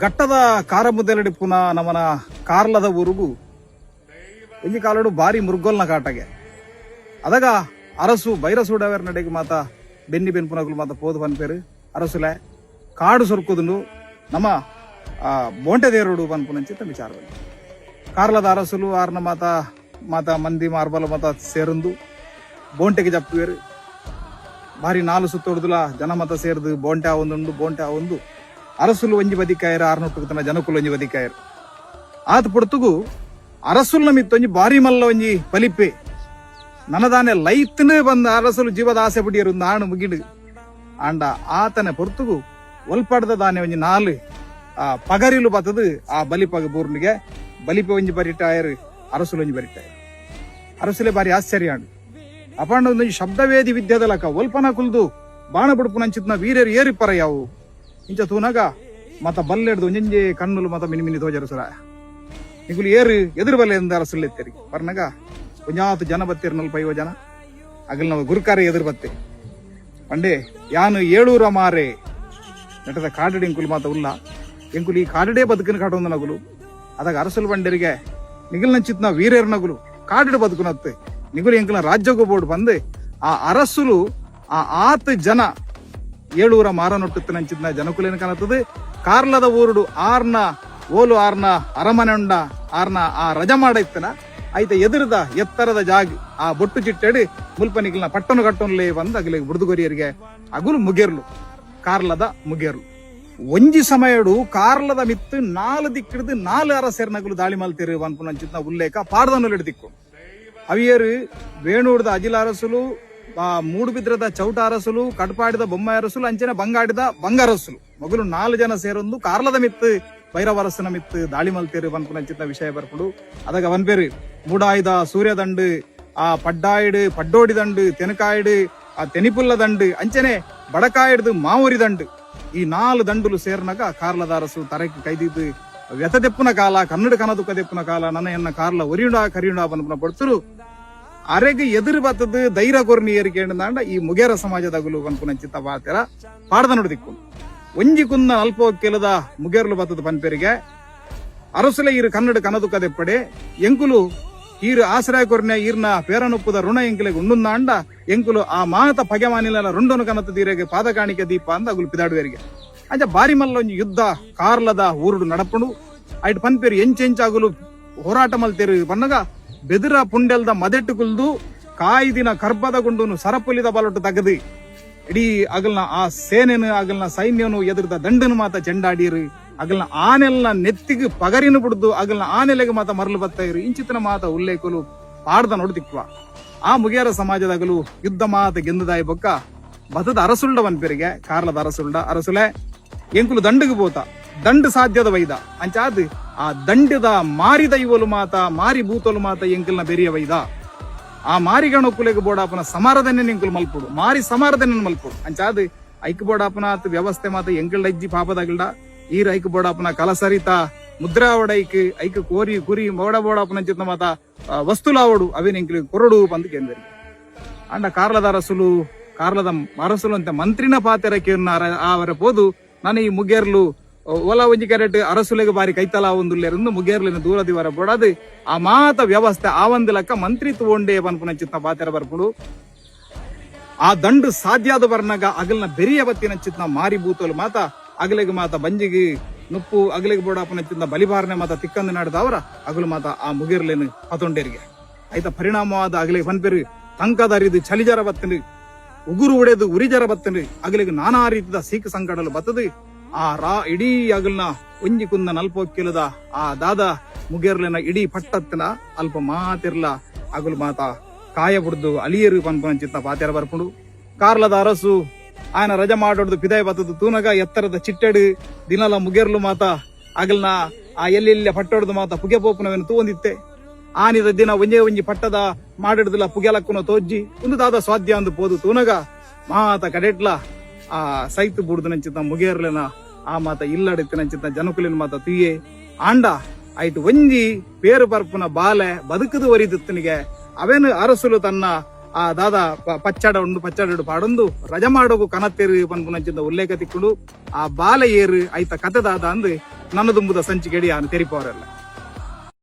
ಘಟ್ಟದ ಕಾರಮುದ್ದೆಲಡಿ ಪುನಃ ನಮನ ಕಾರ್ಲದ ಊರುಗು. ಇಲ್ಲಿ ಕಾಲಡು ಬಾರಿ ಮುರುಗೊಲ್ನ ಕಾಟಗೆ. ಅದಾಗ ಅರಸು ಬೈರಸೂಡವರ ನಡೆಗೆ ಮಾತ ಬೆನ್ನಿ ಬೆನ್ ಪುನಗಲು ಮಾತ ಪೋದು ಪನ್ಪೇರು ಅರಸುಲೆ ಕಾಡು ಸೊರ್ಕುದುಂಡು ನಮ್ಮ ಆ, ದೇವರುಡು ದೇರುಡು ಪನ್ಪುನಂಚಿತ ವಿಚಾರ ಕಾರ್ಲದ ಅರಸುಲು ಆರ್ನ ಮಾತ ಮಾತ ಮಂದಿ ಮಾರ್ಬಲ ಮಾತ ಸೇರಂದು ಬೋಂಟೆಗೆ ಜಪ್ಪುವೇರು. ಬಾರಿ ನಾಲು ಸುತ್ತೊಡ್ದುಲ ಜನಮತ ಸೇರಿದು ಬೋಂಟೆ ಆವೊಂದುಂಡು ಬೋಂಟೆ ಆ ಅರಸುಲು ಒಂಜಿ வஞ்சி ಆರ್ನೊಟ್ಟು ತನ ಜನಕುಲು ಒಂಜಿ ಬದಿಕಾಯರು ಆತ ಪೊಡ್ತುಗು ಅರಸುಲ್ನ ಮಿತ್ತೊಂಜಿ ಬಾರಿ ಮಲ್ಲ ಒಂಜಿ ಪಲಿಪೆ ನನದಾನೆ ಲೈತ್ನ ಬಂದ ಅರಸುಲು ಜೀವದ ಆಸೆ ಬಿಡಿಯರು ನಾಣು ಮುಗಿಡು ಆಂಡ ಆತನ ಪೊರ್ತುಗು ಒಲ್ಪಡ್ದ ದಾನೆ ಒಂಜಿ ನಾಲ್, ಆ ಪಗರಿಲು ಬತ್ತದು ಆ ಬಲಿಪಗ ಬೂರ್ನಿಗೆ ಬಲಿಪೆ ಒಂಜಿ ಬರಿಟಾಯರು ಅರಸುಲು ಒಂಜಿ ಬರಿಟಾಯರು ಅರಸುಲೆ ಬಾರಿ ಆಶ್ಚರ್ಯ ಆಂಡು. ಅಪಾಂಡ ಒಂದು ಶಬ್ದವೇದಿ ವಿದ್ಯದ ಲಕ ಒಲ್ಪನ ಕುಲ್ದು ಬಾಣ ಬುಡುಪು ನಂಚಿತ್ನ ವೀರ್ಯರು ಏರಿ ಪರ ಯಾವು. ಇಂಚ ತೂನಗ ಮತ ಬಲ್ಲೆಡ್ದು ಒಂಜಂಜೆ ಕಣ್ಣುಲು ಮತ ಮಿನಿ ಮಿನಿ ತೋಜರು ಸುರ. ನಿಗುಲು ಏರು ಎದುರು ಬಲ್ಲೆ ಎಂದ ಅರಸುಲೆತ್ತರಿ ಬರ್ನಗ ಒಂಜಾತು ಜನ ಬತ್ತೇರಿ ನಲ್ಪ ಐವ ಜನ. ಅಗಲ್ ನಾವು ಗುರುಕಾರೆ ಎದುರು ಬತ್ತೆ. ಪಂಡೆ, ಯಾನು ಏಳೂರ ಮಾರೆ. ನಟದ ಕಾಡಡಿ ಎಂಕುಲು ಮಾತ ಉಲ್ಲ. ಎಂಕುಲು ಈ ಕಾಡಡೆ ಬದುಕಿನ ಕಾಟೊಂದು ನಗುಲು. ಅದಾಗ ಅರಸಲು ಬಂಡರಿಗೆ ನಂಚಿತ್ ನಾವು ನಗುಲು. ಕಾಡಡು ಬದುಕುನತ್ತೆ. ನಿಗುಲು ಎಂಕುಲ ರಾಜ್ಯಗೂ ಬೋರ್ಡ್ ಬಂದು. ಆ ಅರಸುಲು, ಆ ಆತ ಜನ ಏಳೂರ ಮಾರನೊಟ್ಟು ನಂಚಿದ್ನ ಜನಕುಲೇನು ಕಾಣುತ್ತದೆ? ಕಾರ್ಲದ ಊರುಡು ಆರ್ನ ಓಲು ಆರ್ನ ಅರಮನೆ ಉಂಡ ಆರ್ನ ಆ ರಜ ಮಾಡೈತನ ಐತ ಎದುರದ ಎತ್ತರದ ಜಾಗ ಆ ಬೊಟ್ಟು ಚಿಟ್ಟಡಿ ಮುಲ್ಪನಿಗಿಲ್ನ ಪಟ್ಟನು ಕಟ್ಟೊನ್ಲೇ ಬಂದು ಅಗಲಿಗೆ ಬುಡ್ದುಗೊರಿಯರಿಗೆ ಅಗುಲು ಮುಗೇರ್ಲು, ಕಾರ್ಲದ ಮುಗೇರ್ಲು. ಒಂಜಿ ಸಮಯಡು ಕಾರ್ಲದ ಮಿತ್ತು ನಾಲ್ ದಿಕ್ಕಿಡ್ದು ನಾಲ್ ಅರಸೇರ್ ನಗಲು ದಾಳಿ ಮಲ್ತಿರು ಅನ್ಪುನಂಚಿತ್ನ ಉಲ್ಲೇಖ ಪಾಡ್ದನ್ನು ದಿಕ್ಕು. ಅವಿಯರು ವೇಣೂಡ್ದ ಅಜಿಲ ಅರಸುಲು ಮೂಡುಬಿದ್ರದ ಚೌಟ ಅರಸುಲು ಕಟ್ಪಾಡಿದ ಬೊಮ್ಮ ಅರಸುಲು ಅಂಚನೆ ಬಂಗಾಡಿದ ಬಂಗಾರಸುಲು ಮೊಗಲು ನಾಲ್ಕು ಜನ ಸೇರೊಂದು ಕಾರ್ಲದ ಮಿತ್ತು, ಭೈರವರಸನ ಮಿತ್ತು ದಾಳಿ ಮಲ್ತೇರು ಅಂಚಿತ ವಿಷಯ ಬರ್ಪುಡು ಅದಾಗ ಅವನ್ ಬೇರು ಮೂಡಾಯ್ದ ಸೂರ್ಯದಂಡು, ಆ ಪಡ್ಡೋಡಿ ದಂಡ್ ತೆನಕಾಯಿಡು, ಆ ತೆನಿಪುಲ್ಲ ದಂಡು ಅಂಚನೆ ಬಡಕಾಯಿಡ್ದು ಮಾವೂರಿ ದಂಡು ಈ ನಾಲ್ಕು ದಂಡುಲು ಸೇರ್ನಾಗ ಕಾರ್ಲದ ಅರಸು ತರಕ್ಕೆ ಕೈದಿದ್ದು ವ್ಯತದೆಪ್ಪುನ ಕಾಲ, ಕನ್ನಡ ಕನದುಕ ತೆಪ್ಪಿನ ಕಾಲ ನನ್ನ ಎನ್ನ ಕಾರ್ಲ ಒರಿಯುಂಡ, ಕರಿಯುಂಡ ಪನ್ಪುನ ಪಡ್ತರು ಅರೆಗೆ ಎದುರು ಬತ್ತದ ಧೈರ್ಯ ಕೊರ್ನಿ ಏರಿಕೆ ಈ ಮುಗೇರ ಸಮಾಜದಾಗಲು ಪನ್ಪುನ ನಂಚಿತ ಬಾತೆರ ಪಾಡ್ದ ನೋಡಿದಿಕ್ಕು ಒಂಜಿ ಕುಂದ ಅಲ್ಪ ಕೆಲದ ಮುಗೇರ್ಲು ಬತ್ತದ ಪನ್ಪೇರಿಗೆ. ಅರಸುಲ ಇರು ಕನ್ನಡ ಕನದು ಕದೆಪ್ಪಡೆ ಎಂಕುಲು ಈರು ಆಶ್ರಯ ಕೊರ್ನೆ ಈರ್ನ ಪೇರನೊಪ್ಪುದ ಋಣ ಎಂಕುಲೆಗೆ ಉಂಡುಂದಾಂಡ ಎಂಕುಲು ಆ ಮಾತ ಪಗೆಮಾನಿಲ ರುಂಡನು ಕನತ ತೀರೆಗೆ ಪಾದ ಕಾಣಿಕೆ ದೀಪ ಅಂದ ಅಗುಲು ಪಿದಾಡುವರಿಗೆ ಅಂಚ ಬಾರಿ ಮಲ್ಲ ಒಂಜಿ ಯುದ್ಧ ಕಾರ್ಲದ ಊರುಡು ನಡಪುಡು ಐಟ್ ಪನ್ಪೇರು ಎಂಚೆಂಚಾಗಲು ಹೋರಾಟ ಮಲ್ತೇರು ಪನ್ನಗ ಬೆದರ ಪುಂಡೆಲ್ದ ಮದೆಟ್ಟು ಕುಲ್ದು ಕಾಯ್ದಿನ ಕರ್ಬದ ಗುಂಡುನು ಸರಪುಲಿದ ಬಲೊಟ್ಟು ತಗದಿ ಇಡೀ ಅಗಲ್ನ ಆ ಸೇನೆನು, ಅಗಲ್ನ ಸೈನ್ಯನು ಎದುರ್ದ ದಂಡನು ಮಾತ ಚೆಂಡಾಡೀರಿ. ಅಗಲ್ನ ಆನೆಲ್ನ ನೆತ್ತಿಗೆ ಪಗರಿನ ಬಿಡ್ದು, ಅಗಲ್ನ ಆನೆಲೆಗೆ ಮಾತ ಮರಳು ಬತ್ತ ಇರು ಇಂಚಿತನ ಮಾತ ಉಲ್ಲೇಖಲು ಪಾಡ್ದ ನೋಡ್ತಿಕ್ವ ಆ ಮುಗಿಯರ ಸಮಾಜದಾಗಲು ಯುದ್ಧ ಮಾತ ಗೆಂದದಾಯ ಬೊಕ್ಕ. ಬತದ ಅರಸುಲ್ಡ ಪೇರಿಗೆ, ಕಾರ್ಲದ ಅರಸುಲ್ಡ, ಅರಸುಲೆ, ಎಂಕುಲು ದಂಡಗೆ ಬೋತ. ದಂಡು ಸಾಧ್ಯದ ವೈದ. ಅಂಚಾದ್ ಆ ದಂಡದ ಮಾರಿದ ದೈವಲು ಮಾತ, ಮಾರಿ ಭೂತಲು ಮಾತ ಎಂಕಲ್ನ ಬೆರಿಯ ವೈದ. ಆ ಮಾರಿಗಣ ಕುಲೆಗೆ ಬೋಡಾಪನ ಸಮಾರದನ್ನೇ ಎಂಕುಲು ಮಲ್ಪುಡು. ಮಾರಿ ಸಮಾರದನ್ನ ಮಲ್ಪುಡು. ಅಂಚಾದ್ ಐಕ್ ಬೋಡಾಪನ ಆತ ವ್ಯವಸ್ಥೆ ಮಾತ ಎಂಕಲ್ ಅಜ್ಜಿ ಪಾಪದಾಗಿಲ್ಡ ಈರ್ ಐಕ್ ಬೋಡಾಪನ ಕಲಸರಿತ ಮುದ್ರಾ ಒಡೈಕ್, ಐಕ್ ಕೋರಿ, ಕುರಿ, ಮೋಡ ಬೋಡಾಪನ ಚಿತ್ತ ಮಾತ ವಸ್ತು ವಸ್ತುಲಾವಡು ಅವೇನ್ ಎಂಕಲಿಗೆ ಕೊರಡು ಬಂದು ಕೇಂದ್ರಿ ಅಂಡ ಕಾರ್ಲದ ಅರಸುಲು ಕಾರ್ಲದ ಅರಸುಲು ಅಂತ ಮಂತ್ರಿನ ಪಾತೆರ ಕೇರ್ನ ಅವರ ಪೋದು, ನಾನು ಈ ಮುಗೇರ್ಲು ಒಲ ಒಂಜಿ ಕ್ಯಾರೆಟ್ ಅರಸುಲೆಗೆ ಬಾರಿ ಕೈತಲ ಒಂದುಲ್ಲೆರಂದು ಮುಗೇರ್ಲಿನ ದೂರದಿ ವರ ಬೋಡದು. ಆ ಮಾತ ವ್ಯವಸ್ಥೆ ಆ ಒಂದು ಲಕ್ಕ ಮಂತ್ರಿ ತಗೊಂಡೇ ಪನ್ಪುನ ಚಿತ್ತ ಬಾತೆರ ಬರ್ಪುಡು. ಆ ದಂಡು ಸಾಧ್ಯಾದ ಬರ್ನಾಗ ಅಗಲ್ನ ಬೆರಿಯ ಬತ್ತಿನ ಚಿತ್ನ ಮಾರಿ ಬೂತೋಲು ಮಾತ, ಅಗಲಿಗೆ ಮಾತ ಬಂಜಿಗೆ ನುಪ್ಪು, ಅಗಲಿಗೆ ಬೋಡಾಪನ ಚಿತ್ನ ಬಲಿಬಾರನೆ ಮಾತ ತಿಕ್ಕಂದು ನಾಡ್ದವರ ಅಗಲು ಮಾತ ಆ ಮುಗಿರ್ಲೇನು ಪತೊಂಡೇರಿಗೆ ಆಯ್ತ ಪರಿಣಾಮವಾದ ಅಗಲಿಗೆ ಪನ್ಪೆರು, ತಂಕದ ಅರಿದು ಚಲಿಜರ ಬತ್ತನು, ಉಗುರು ಉಡೆದು ಉರಿಜರ ಬತ್ತನ್ರಿ ಅಗಲಿಗೆ ನಾನಾ ರೀತಿಯ ಸೀಖ ಸಂಕಡಲು ಬತ್ತದು. ಆ ರಾ ಇಡೀ ಅಗಲ್ನ ಒಂಜಿ ಕುಂದ ನಲ್ಪೊಕ್ಕಿಲದ ಆ ದಾದ ಮುಗೇರ್ಲಿನ ಇಡೀ ಪಟ್ಟತ್ತಿನ ಅಲ್ಪ ಮಾತಿರ್ಲ ಅಗಲು ಮಾತ ಕಾಯ ಬಿಡ್ದು ಅಲಿಯರು ಪನ್ಪನ ಚಿತ್ತ ಪಾತೆರ ಬರ್ಪುಂಡು. ಕಾರ್ಲದ ಅರಸು ಆಯನ ರಜ ಮಾಡೋಡ್ದು ಪಿದಾಯ ಬತ್ತದು ತೂನಗ ಎತ್ತರದ ಚಿಟ್ಟೆಡು ದಿನಲ ಮುಗೇರ್ಲು ಮಾತ ಅಗಲ್ನ ಆ ಎಲ್ಲೆಲ್ಲ ಪಟ್ಟೊಡ್ದು ಮಾತ ಪುಗೆ ಪೋಪುನವೇನು ತೂಂದಿತ್ತೆ ಆನಿದ ದಿನ ಒಂಜೆ ಒಂಜಿ ಪಟ್ಟದ ಮಾಡಿಡ್ದಿಲ್ಲ ಪುಗೆಲಕ್ಕುನ ತೋಜ್ಜಿ ಒಂದು ದಾದ ಸ್ವಾಧ್ಯ ಅಂದು ಪೋದು ತೂನಗ ಮಾತ ಕಡೆಟ್ಲ ಆ ಸೈತು ಬುಡ್ದು ನಂಚಿತ್ತ ಮುಗೇರ್ಲೆನ ಆ ಮಾತ ಇಲ್ಲಡಿತ್ತು ನಂಚಿತ ಜನಕುಲಿನ ಮಾತ ತುಯ್ಯೆ ಆಂಡ ಐಟ್ ಒಂಜಿ ಪೇರು ಪರ್ಪುನ ಬಾಲೆ ಬದುಕದು ಒರಿದಿತ್ತನಿಗೆ ಅವೇನು ಅರಸುಲು ತನ್ನ ಆ ದಾದ ಪಚ್ಚಡ ಉಂಡು ಪಚ್ಚಡ ಪಾಡೊಂದು ರಜ ಮಾಡೋಕು ಕನತ್ತೇರು ಪನ್ಪುನಂಚಿಂದ ಉಲ್ಲೇಖ ತಿಕ್ಕುಡು. ಆ ಬಾಲೆ ಏರು ಐತ ಕತೆ ದಾದ ನನ್ನ ದುಂಬುದ ಸಂಚಿಕೆಡಿ ಆನ್ ತೆರಿಪವರೆಲ್ಲ.